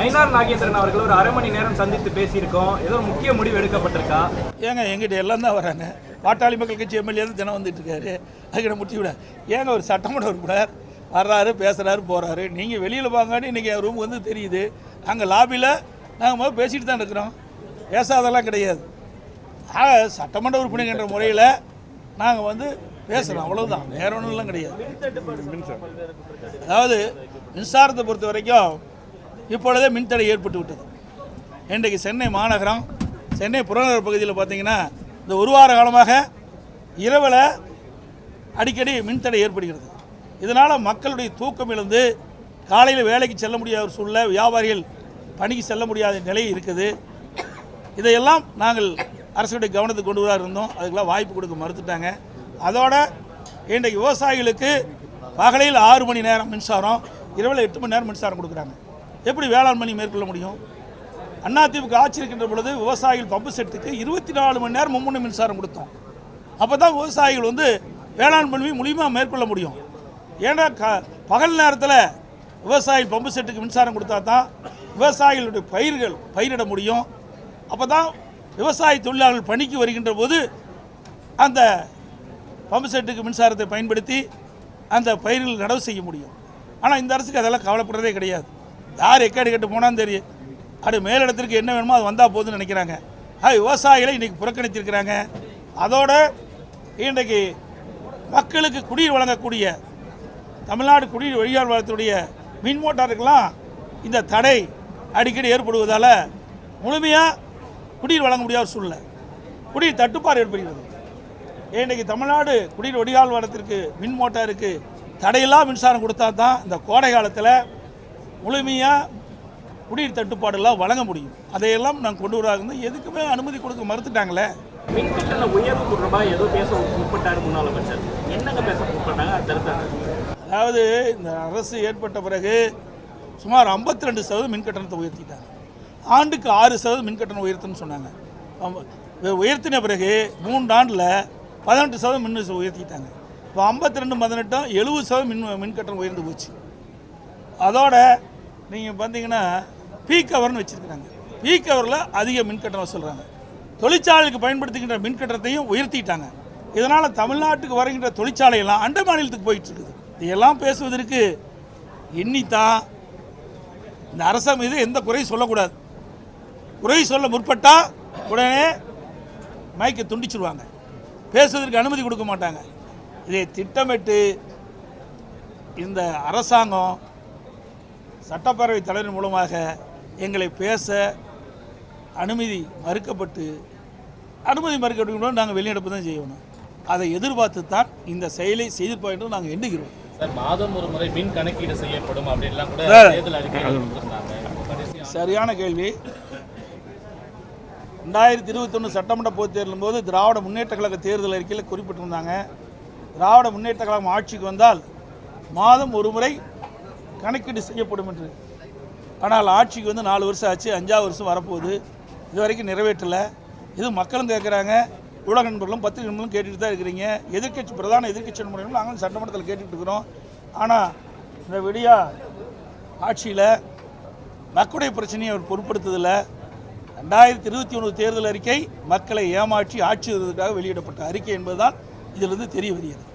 நயினார் நாகேந்திரன் அவர்கள் ஒரு அரை மணி நேரம் சந்தித்து பேசியிருக்கோம். ஏதோ ஒரு முக்கிய முடிவு எடுக்கப்பட்டிருக்கா? ஏங்க எங்கிட்ட எல்லாம் தான் வராங்க. பாட்டாளி மக்கள் கட்சி எம்எல்ஏ தான் தினம் வந்துட்டு இருக்காரு. அதுக்கு முட்டி விட? ஏங்க ஒரு சட்டமன்ற உறுப்பினர் வர்றாரு பேசுகிறாரு போகிறாரு நீங்கள் வெளியில் வாங்கன்னு இன்றைக்கி ரூம் வந்து தெரியுது. அங்கே லாபியில் நாங்கள் முதல் பேசிட்டு தான் இருக்கிறோம். பேசாதெல்லாம் கிடையாது. ஆக சட்டமன்ற உறுப்பினர்ன்ற முறையில் நாங்கள் வந்து பேசுகிறோம் அவ்வளவுதான். வேற ஒன்றும்லாம் கிடையாது. அதாவது மின்சாரத்தை பொறுத்த வரைக்கும் இப்பொழுதே மின்தடை ஏற்பட்டு விட்டது. இன்றைக்கு சென்னை மாநகரம் சென்னை புறநகர் பகுதியில் பார்த்தீங்கன்னா இந்த ஒரு வார காலமாக இரவில் அடிக்கடி மின்தடை ஏற்படுகிறது. இதனால் மக்களுடைய தூக்கம் இழந்து காலையில் வேலைக்கு செல்ல முடியாத ஒரு சூழ்நிலை வியாபாரிகள் பணிக்கு செல்ல முடியாத நிலை இருக்குது. இதையெல்லாம் நாங்கள் அரசுடைய கவனத்துக்கு கொண்டு வர இருந்தோம். அதுக்கெல்லாம் வாய்ப்பு கொடுக்க மறுத்துட்டாங்க. அதோட இன்றைக்கு விவசாயிகளுக்கு பகலில் ஆறு மணி நேரம் மின்சாரம் இரவில் எட்டு மணி நேரம் மின்சாரம் கொடுக்குறாங்க. எப்படி வேளாண் பணி மேற்கொள்ள முடியும்? அதிமுக ஆட்சி இருக்கின்ற பொழுது விவசாயிகள் பம்பு செட்டுக்கு இருபத்தி நாலு மணி நேரம் மும்முனை மின்சாரம் கொடுத்தோம். அப்போ தான் விவசாயிகள் வந்து வேளாண் பணி மூலியமாக மேற்கொள்ள முடியும். ஏன்னா க பகல் நேரத்தில் விவசாயிகள் பம்பு செட்டுக்கு மின்சாரம் கொடுத்தா தான் விவசாயிகளுடைய பயிர்கள் பயிரிட முடியும். அப்போ தான் விவசாய தொழிலாளர்கள் பணிக்கு வருகின்ற போது அந்த பம்பு செட்டுக்கு மின்சாரத்தை பயன்படுத்தி அந்த பயிர்கள் நடவு செய்ய முடியும். ஆனால் இந்த அரசுக்கு அதெல்லாம் கவலைப்படுறதே கிடையாது. யார் எக்காடு கட்டு போனான்னு தெரியும். அது மேலிடத்திற்கு என்ன வேணுமோ அது வந்தால் போதுன்னு நினைக்கிறாங்க. அது விவசாயிகளை இன்றைக்கி புறக்கணித்திருக்கிறாங்க அதோட இன்றைக்கு மக்களுக்கு குடிநீர் வழங்கக்கூடிய தமிழ்நாடு குடிநீர் வழியால் வளத்துடைய மின் மோட்டாருக்கெல்லாம் இந்த தடை அடிக்கடி ஏற்படுவதால் முழுமையாக குடிநீர் வழங்க முடியாத ஒரு சூழ்நிலை. குடிநீர் தட்டுப்பாடு ஏற்படுகிறது. இன்றைக்கு தமிழ்நாடு குடிநீர் வடிகால் வாரத்திற்கு மின் மோட்டாருக்கு தடையில்லா மின்சாரம் கொடுத்தா தான் இந்த கோடை காலத்தில் முழுமையாக குடிநீர் தட்டுப்பாடெல்லாம் வழங்க முடியும். அதையெல்லாம் நாங்கள் கொண்டு வராங்க எதுக்குமே அனுமதி கொடுக்க மறுத்துட்டாங்களே. மின் கட்டண உயர்வு தொடர்பாக ஏதோ பேச முற்பட்டார் முன்னாள் அமைச்சர். என்னங்க பேச முற்பட்டாங்க? அதாவது இந்த அரசு ஏற்பட்ட பிறகு சுமார் 52% ரெண்டு சதவீதம் மின் கட்டணத்தை உயர்த்திட்டாங்க. ஆண்டுக்கு ஆறு சதவீதம் மின் கட்டணம் உயர்த்துன்னு சொன்னாங்க. உயர்த்தின பிறகு மூன்று ஆண்டில் பதினெட்டு சதவீதம் மின் உயர்த்திட்டாங்க. இப்போ ஐம்பத்தி ரெண்டு பதினெட்டும் எழுபது சதவீதம் மின் மின் கட்டணம் உயர்ந்து போச்சு. அதோட நீங்கள் பார்த்தீங்கன்னா பீக் கவர்னு வச்சுருக்கிறாங்க. பீக் கவரில் அதிக மின் கட்டணம் சொல்கிறாங்க தொழிற்சாலைக்கு பயன்படுத்துகின்ற மின்கட்டணத்தையும் உயர்த்திட்டாங்க. இதனால் தமிழ்நாட்டுக்கு வருகின்ற தொழிற்சாலையெல்லாம் அண்டை மாநிலத்துக்கு போயிட்டுருக்குது. இதையெல்லாம் இதெல்லாம் பேசுவதற்கு எண்ணித்தான் இந்த அரசு மீது எந்த குறையும் சொல்லக்கூடாது. குறை சொல்ல முற்பட்டால் உடனே மயக்கை துண்டிச்சிருவாங்க. பேசுவதற்கு அனுமதி கொடுக்க மாட்டாங்க. இதை திட்டமிட்டு இந்த அரசாங்கம் சட்டப்பேரவை தலைவர் மூலமாக எங்களை பேச அனுமதி மறுக்கப்பட்டு அனுமதி மறுக்கப்பட்டு நாங்கள் வெளிநடப்பு தான் செய்யணும். அதை எதிர்பார்த்து தான் இந்த செயலை செய்திருப்போம் என்று நாங்கள் எண்ணுகிறோம். சார் மாதம் ஒரு முறை மின் கணக்கீடு செய்யப்படும் அப்படின்லாம் கூட சரியான கேள்வி. ரெண்டாயிரத்தி இருபத்தொன்று சட்டமன்ற பொதுத் தேர்தலும் போது திராவிட முன்னேற்ற கழக தேர்தல் அறிக்கையில் குறிப்பிட்டிருந்தாங்க. திராவிட முன்னேற்ற கழகம் ஆட்சிக்கு வந்தால் மாதம் ஒரு முறை கணக்கீடு செய்யப்படும் என்று. ஆனால் ஆட்சிக்கு வந்து நாலு வருஷம் ஆச்சு அஞ்சாவது வருஷம் வரப்போகுது. இது வரைக்கும் நிறைவேற்றலை. இது மக்களும் கேட்குறாங்க ஊடக நண்பர்களும் பத்திரிகை நண்பர்களும் கேட்டுட்டு தான் இருக்கிறீங்க. எதிர்க்கட்சி பிரதான எதிர்க்கட்சி நண்பர்களும் நாங்களும் சட்டமன்றத்தில் கேட்டுகிட்டு இருக்கிறோம். ஆனால் இந்த விடியா ஆட்சியில் மக்களுடைய பிரச்சனையை அவர் பொருட்படுத்துதில்லை. ரெண்டாயிரத்தி இருபத்தி ஒன்று தேர்தல் அறிக்கை மக்களை ஏமாற்றி ஆட்சி வருவதற்காக வெளியிடப்பட்ட அறிக்கை என்பதுதான் இதிலிருந்து தெரிய வருகிறது.